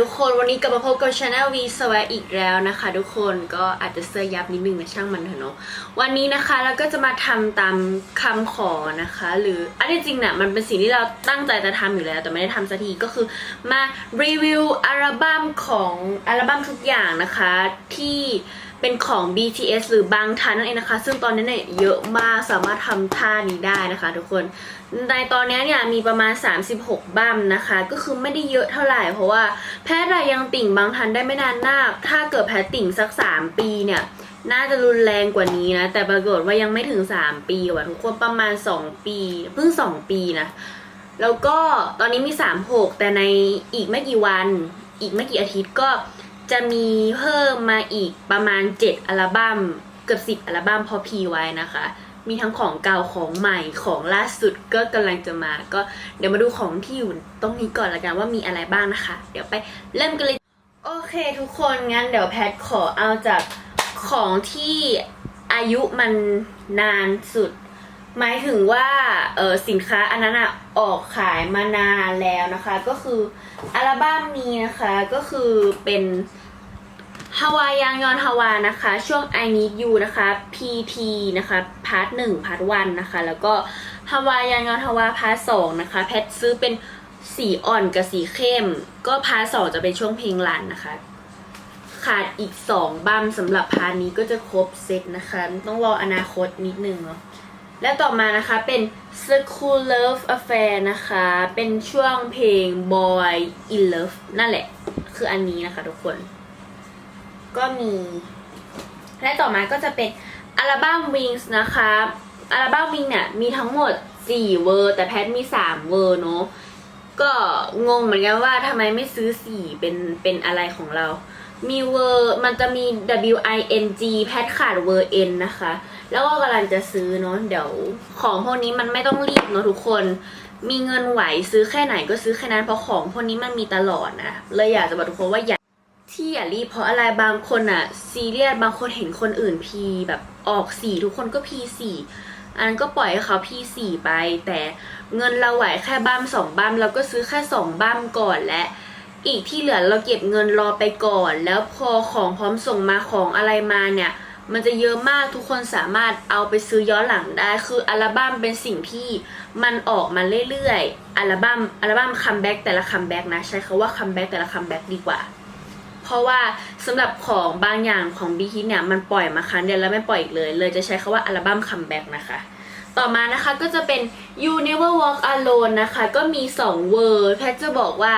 ทุกคนวันนี้กลับมาพบกับช anel V s w a อีกแล้วนะคะ ทุกคนก็อาจจะเสื้อยับนิดนึงนะช่างมันเถอะเนาะวันนี้นะคะเราก็จะมาทำตามคำขอนะคะ หรืออันที่จริงเนี่ยมันเป็นสิ่งที่เราตั้งใจจะทำอยู่แล้ว แต่ไม่ได้ทำสักทีก็คือมารีวิวอัลบั้มของอัลบั้มทุกอย่างนะคะที่ เป็นของ BTS หรือบางทันนั่นเองนะคะ ซึ่งตอนนี้เนี่ยเยอะมากสามารถทำท่านี้ได้นะคะทุกคน ในตอนนี้เนี่ยมีประมาณ 36 บัมนะคะ ก็คือไม่ได้เยอะเท่าไหร่ เพราะว่าแพทย์ยังติ่งบางทันได้ไม่นานมากถ้าเกิดแพทย์ติ่งสัก 3 ปีเนี่ยน่าจะรุนแรงกว่านี้นะ แต่ปรากฏว่ายังไม่ถึง 3 ปีว่ะทุกคนประมาณ 2 ปี เพิ่ง 2 ปีนะ แล้วก็ตอนนี้มี 36 แต่ในอีกไม่กี่วัน อีกไม่กี่อาทิตย์ก็ จะมีเพิ่มมาอีกประมาณ 7 อัลบั้มเกือบ 10 อัลบั้มพอพีไว้นะคะ มีทั้งของเก่าของใหม่ของล่าสุดก็กำลังจะมาก็เดี๋ยวมาดูของที่อยู่ตรงนี้ก่อนละกันว่ามีอะไรบ้างนะคะ เดี๋ยวไปเริ่มกันเลย โอเคทุกคนงั้นเดี๋ยวแพทขอเอาจากของที่อายุมันนานสุด หมายถึงว่าเออสินค้าอันนั้นอะออกขายมานานแล้วนะคะ ก็คือ อัลบั้มนี้นะคะก็คือเป็นฮาวายยังยอนฮาวานะคะ ช่วง I Need You นะคะ PT นะคะพาร์ทหนึ่งพาร์ทวันนะคะ แล้วก็ฮาวายยังยอนฮาวาพาร์ทสองนะคะ แพทซื้อเป็นสีอ่อนกับสีเข้ม ก็พาร์ทสองจะเป็นช่วงเพลงรันนะคะ ขาดอีกสองบัมสำหรับพาร์ทนี้ก็จะครบเซตนะคะ ต้องรออนาคตนิดนึงเนาะ และต่อมานะคะเป็น School Love Affair นะคะ เป็นช่วงเพลง Boy in Love นั่นแหละ คืออันนี้นะคะทุกคน ก็มี และต่อมาก็จะเป็นอัลบั้ม Wings นะคะ อัลบั้ม Wings เนี่ยมีทั้งหมด 4 เวอร์ แต่แพทมี 3 เวอร์เนาะ ก็งงเหมือนกันว่าทำไมไม่ซื้อ 4 เป็นเป็นอะไรของเรา มีเวอร์ มันจะมี W I N G แพทขาดเวอร์ N นะคะ แล้วก็กำลังจะซื้อเนาะเดี๋ยว ของพวกนี้มันไม่ต้องรีบเนาะทุกคน มีเงินไหวซื้อแค่ไหนก็ซื้อแค่นั้นเพราะของพวกนี้มันมีตลอดนะเลยอยากจะบอกทุกคนว่าอย่าที่อย่ารีบเพราะอะไรบางคนอะซีเรียสบางคนเห็นคนอื่นพีแบบออกสี่ทุกคนก็พีสี่อันนั้นก็ปล่อยให้เขาพีสี่ไป แต่เงินเราไหวแค่บ้ามสองบ้ามเราก็ซื้อแค่สองบ้ามก่อนและอีกที่เหลือเราเก็บเงินรอไปก่อน แล้วพอของพร้อมส่งมาของอะไรมาเนี่ย มันจะเยอะมากทุกคนสามารถเอาไปซื้อย้อนหลังได้ คืออัลบั้มเป็นสิ่งที่มันออกมาเรื่อยๆ อัลบั้มอัลบั้มคัมแบ็กแต่ละคัมแบ็กนะ ใช้คาว่าคัมแบ็กแต่ละคัมแบ็กดีกว่า เพราะว่าสำหรับของบางอย่างของบีทีเนี่ยมันปล่อยมาครั้งเดียวแล้วไม่ปล่อยอีกเลย เลยจะใช้คาว่าอัลบั้มคัมแบ็กนะคะต่อมานะคะก็จะเป็น You Never Walk Alone นะคะ ก็มี2เวอร์แพทจะบอกว่า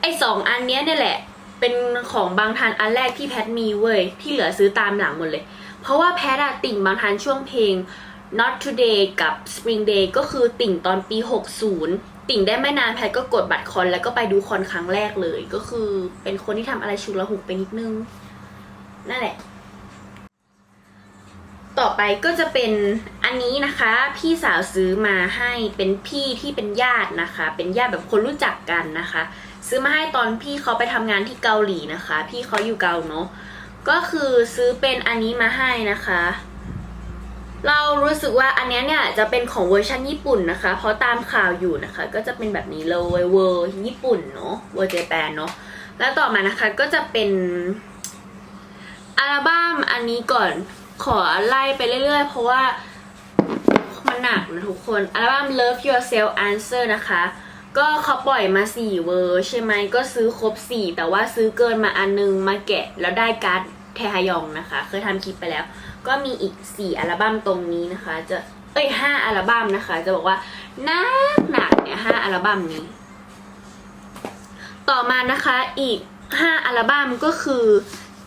ไอ้สองอันเนี้ยเนี่ยแหละ เป็นของบางทันอันแรกที่แพทมีเว้ยที่เหลือซื้อตามหลังหมดเลย เพราะว่าแพทอะติ่งบางทันช่วงเพลง Not Today กับ Spring Day ก็คือติ่งตอนปี 60 ติ่งได้ไม่นานแพทก็กดบัตรคอนแล้วก็ไปดูคอนครั้งแรกเลย ก็คือเป็นคนที่ทำอะไรชุกละหุกไปนิดนึง นั่นแหละ ต่อไปก็จะเป็นอันนี้นะคะ พี่สาวซื้อมาให้เป็นพี่ที่เป็นญาตินะคะ เป็นญาติแบบคนรู้จักกันนะคะ ซื้อมาให้ตอนพี่เขาไปทำงานที่เกาหลีนะคะ พี่เขาอยู่เกาเนาะ ก็คือซื้อเป็นอันนี้มาให้นะคะ เรารู้สึกว่าอันนี้เนี่ยจะเป็นของเวอร์ชันญี่ปุ่นนะคะ เพราะตามข่าวอยู่นะคะ ก็จะเป็นแบบนี้เลยเวอร์ญี่ปุ่นเนาะเวอร์เจแปนเนาะแล้วต่อมานะคะก็จะเป็นอัลบั้มอันนี้ก่อนขอไล่ไปเรื่อยๆ เพราะว่ามันหนักนะทุกคน อัลบั้ม Love Yourself Answer นะคะ ก็เขาปล่อยมา4เวอร์ใช่ไหมก็ซื้อครบ4แต่ว่าซื้อเกินมาอันนึงมาแกะแล้วได้การ์ดแทฮยองนะคะ เคยทำคลิปไปแล้ว ก็มีอีก4อัลบั้มตรงนี้นะคะ จะเอ้ย5อัลบั้มนะคะ จะบอกว่าหนักหนักเนี่ย5อัลบั้มนี้ ต่อมานะคะอีก5อัลบั้มก็คือ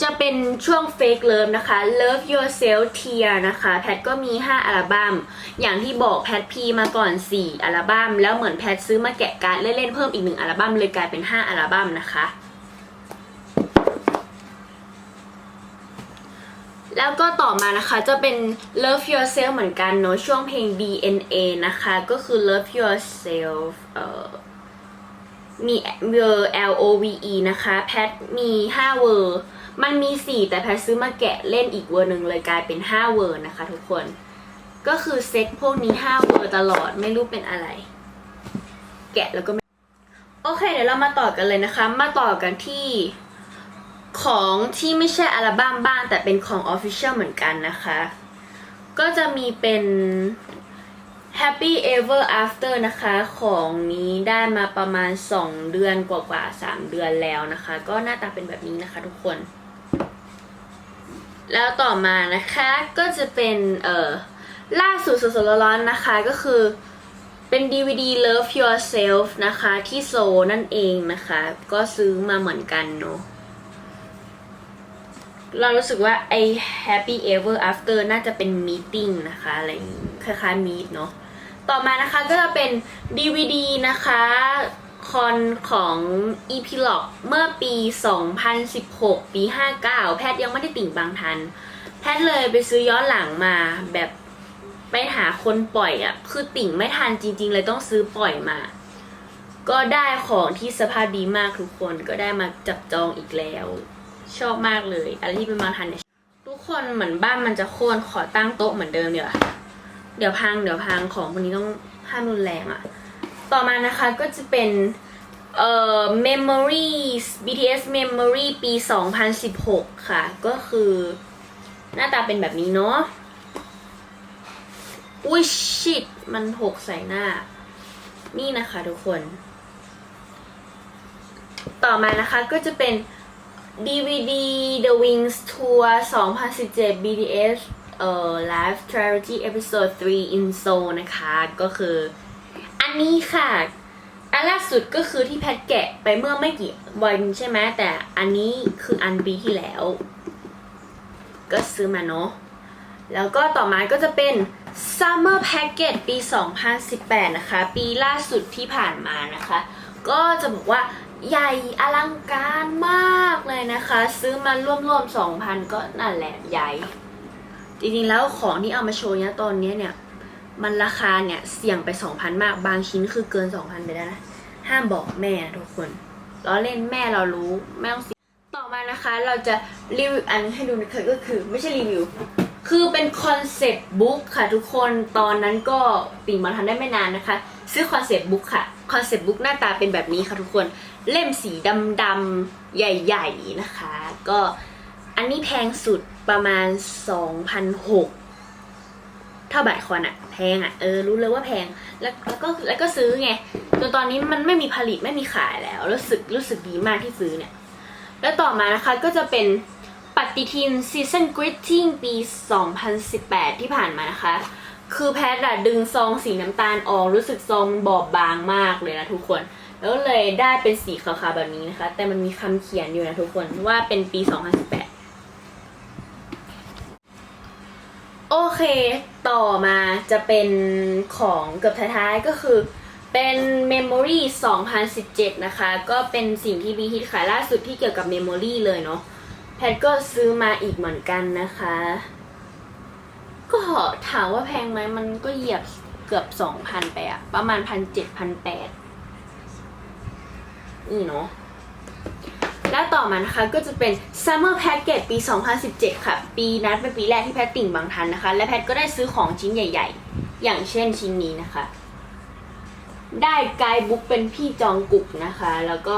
จะเป็นช่วง Fake Love นะคะ Love Yourself Tear นะคะ แพทก็มี 5 อัลบั้ม อย่างที่บอกแพทพีมาก่อน 4 อัลบั้ม แล้วเหมือนแพทซื้อมาแกะการ์ดเล่นๆเพิ่มอีก 1 อัลบั้มเลยกลายเป็น 5 อัลบั้มนะคะ แล้วก็ต่อมานะคะจะเป็น Love Yourself เหมือนกันเนอะช่วงเพลง DNA นะคะ ก็คือ Love Yourself เอ่อมีเวอร์ L O V E นะคะ แพทมี 5 เวอร์ มันมี 4 แต่แพทซื้อมาแกะเล่นอีกเวอร์หนึ่งเลยกลายเป็น 5 เวอร์นะคะทุกคน ก็คือเซ็ตพวกนี้ 5 เวอร์ตลอดไม่รู้เป็นอะไร แกะแล้วก็ไม่โอเค เดี๋ยวเรามาต่อกันเลยนะคะ มาต่อกันที่ของที่ไม่ใช่อัลบั้มบ้างแต่เป็นของ Official เหมือนกันนะคะ ก็จะมีเป็น Happy Ever After นะคะ ของนี้ได้มาประมาณ 2 เดือนกว่าๆ3เดือนแล้วนะคะ ก็หน้าตาเป็นแบบนี้นะคะทุกคน แล้วต่อมานะคะก็จะเป็นเอ่อล่าสุดสดๆร้อนๆนะคะก็คือเป็น DVD Love Yourself นะคะที่โซนั่นเองนะคะ ก็ซื้อมาเหมือนกันเนาะเรารู้สึกว่าไอ Happy Ever After น่าจะเป็น meeting นะคะอะไรอย่างงี้คล้ายๆ meet เนาะต่อมานะคะก็จะเป็น DVD นะคะ คอนของ e p i l o g เมื่อปี 2016 ปี 59 แพทย์ยังไม่ได้ติ่งบางทัน แพทย์เลยไปซื้อย้อนหลังมาแบบไปหาคนปล่อยอะ่ะ คือติ่งไม่ทันจริง ๆ เลยต้องซื้อปล่อยมา ก็ได้ของที่สภาพดีมากทุกคนก็ได้มาจับจองอีกแล้ว ชอบมากเลยอะไรที่เป็นบางทันเนี่ยทุกคนเหมือนบ้านมันจะโค่นขอตั้งโต๊ะเหมือนเดิมเดี๋ยวเดี๋ยวพังเดี๋ยวพังของพวกนี้ต้องห้ามรุนแรงอะ่ะ ต่อมานะคะก็จะเป็นเอ่อ Memories BTS Memory ปี 2016 ค่ะ ก็คือหน้าตาเป็นแบบนี้เนาะอุ้ยชิตมันหกใส่หน้า นี่นะคะทุกคน ต่อมานะคะก็จะเป็น DVD The Wings Tour 2017 BTS เอ่อ Live Charity Episode 3 in Seoul นะคะ ก็คือ นนี้ค่ะ อันล่าสุดก็คือที่แพทแกะไปเมื่อไม่กี่วันใช่ไหมแต่อันนี้คืออันปีที่แล้ว ก็ซื้อมาเนาะแล้วก็ต่อมาก็จะเป็น Summer Package ปี 2018 นะคะ ปีล่าสุดที่ผ่านมานะคะ ก็จะบอกว่าใหญ่อลังการมากเลยนะคะ ซื้อมาร่วมๆ2,000 ก็นั่นแหละใหญ่ จริงๆแล้วของที่เอามาโชว์เนี่ยตอนเนี้ยเนี่ย มันราคาเนี่ยเสี่ยงไป2,000มากบางชิ้นคือเกิน2,000ไปแล้วนะ ห้ามบอกแม่ทุกคนล้อเล่นแม่เรารู้ไม่ต้องสีต่อมานะคะเราจะรีวิวอันให้ดูนะคะก็คือไม่ใช่รีวิว คือเป็นคอนเซปต์บุ๊กค่ะทุกคนตอนนั้นก็ติ่งมาทันได้ไม่นานนะคะ ซื้อคอนเซปต์บุ๊กค่ะคอนเซปต์บุ๊กหน้าตาเป็นแบบนี้ค่ะทุกคนเล่มสีดำๆใหญ่ ๆนะคะ ก็อันนี้แพงสุดประมาณ2,600 เท่าบาทคอนอะแพงอะเออรู้เลยว่าแพงแล้วแล้วก็แล้วก็ซื้อไงจนตอนนี้มันไม่มีผลิตไม่มีขายแล้ว รู้สึกรู้สึกดีมากที่ซื้อเนี่ย แล้วต่อมานะคะก็จะเป็นปฏิทินซีซันกริ t ติ้งปี 2018 ที่ผ่านมานะคะ คือแพทย์อะดึงซองสีน้ำตาลออกรู้สึกซองบอบบางมากเลยนะทุกคน แล้วเลยได้เป็นสีขาวๆแบบนี้นะคะ แต่มันมีคำเขียนอยู่นะทุกคนว่าเป็นปี 2018 โอ เคต่อมาจะเป็นของเกือบท้ายๆก็คือเป็น Memory 2017 นะคะ ก็เป็นสิ่งที่บีฮิตขายล่าสุดที่เกี่ยวกับ Memory เลยเนาะแพทก็ซื้อมาอีกเหมือนกันนะคะ ก็ถามว่าแพงไหมมันก็เหยียบเกือบ 2,000 ไปอะประมาณ 1,700 1,800นี่เนาะ แล้วต่อมานะคะก็จะเป็น Summer Package ปี 2017 ค่ะ ปีนั้นเป็นปีแรกที่แพทติ่งบางทันนะคะ และแพทก็ได้ซื้อของชิ้นใหญ่ ๆ อย่างเช่นชิ้นนี้นะคะ ได้ไกด์บุ๊กเป็นพี่จองกุกนะคะ แล้วก็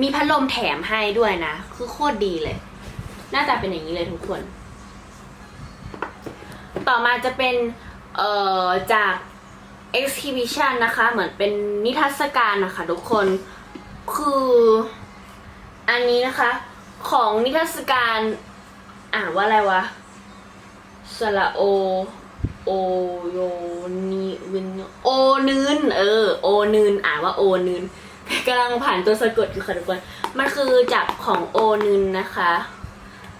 มีพัดลมแถมให้ด้วยนะ คือโคตรดีเลย หน้าตาเป็นอย่างนี้เลยทุกคน ต่อมาจะเป็น เอ่อ จาก exhibition นะคะ เหมือนเป็นนิทรรศการนะคะทุกคน คือ อันนี้นะคะ ของนิทรรศการ อ่านว่าอะไรวะสระโอ โอโยนีวินโอนืนเออ โอนืนอ่านว่าโอนืนกำลังผ่านตัวสะกดอยู่ค่ะทุกคน มันคือจากของโอนืนนะคะ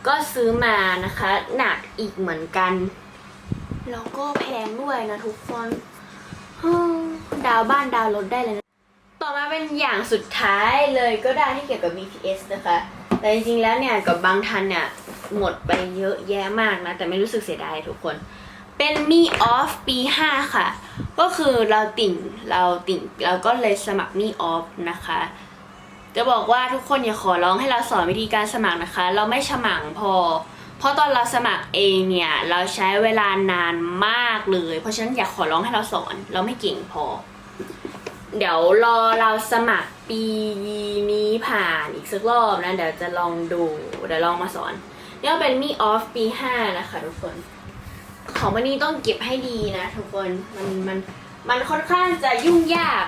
ก็ซื้อมานะคะ หนักอีกเหมือนกัน แล้วก็แพงด้วยนะทุกคน ดาวบ้านดาวรถได้เลยนะ อมาเป็นอย่างสุดท้ายเลยก็ได้ที่เกี่ยวกับ BTS นะคะ แต่จริงๆแล้วเนี่ยกับบางทันเนี่ยหมดไปเยอะแยะมากนะ แต่ไม่รู้สึกเสียดายทุกคน เป็นมีออฟปี 5 ค่ะ ก็คือเราติ่งเราติ่งเราก็เลยสมัครมีออฟนะคะ จะบอกว่าทุกคนอย่าขอร้องให้เราสอนวิธีการสมัครนะคะ เราไม่ฉมังพอ เพราะตอนเราสมัครเองเนี่ยเราใช้เวลานานมากเลย เพราะฉะนั้นอย่าขอร้องให้เราสอน เราไม่เก่งพอ เดี๋ยวรอเราสมัครปีนี้ผ่านอีกสักรอบนะ เดี๋ยวจะลองดู เดี๋ยวลองมาสอน นี่เป็นมีออฟปีห้านะคะ ทุกคน ของวันนี้ต้องเก็บให้ดีนะ ทุกคนมันมันมันค่อนข้างจะยุ่งยาก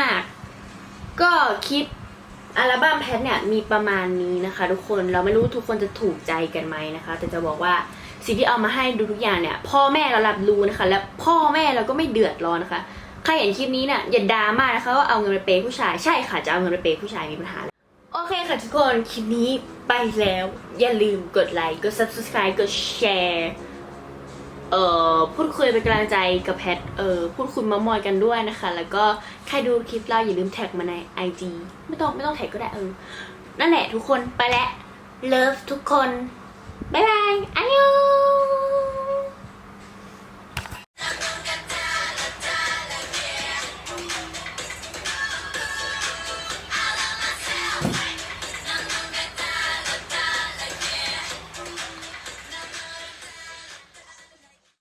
มากๆก็คลิปอัลบั้มแพทเนี่ยมีประมาณนี้นะคะ ทุกคนเราไม่รู้ทุกคนจะถูกใจกันไหมนะคะ แต่จะบอกว่าสิ่งที่เอามาให้ดูทุกอย่างเนี่ย พ่อแม่เรารับรู้นะคะ และพ่อแม่เราก็ไม่เดือดร้อนนะคะ ใครเห็นคลิปนี้เนี่ยอย่าดราม่านะคะว่าเอาเงินไปเปย์ผู้ชาย ใช่ค่ะจะเอาเงินไปเปย์ผู้ชายมีปัญหาโอเคค่ะทุกคน คลิปนี้ไปแล้ว อย่าลืมกดไลค์กด subscribe กดแชร์เอ่อพูดคุยเป็นกำลังใจกับแพทเอ่อพูดคุยมามอยกันด้วยนะคะ แล้วก็ใครดูคลิปเราอย่าลืมแท็กมาใน IG ไม่ต้องไม่ต้องแท็กก็ได้เออ นั่นแหละทุกคนไปแล้วเลิฟทุกคน บ๊ายบายอันยอง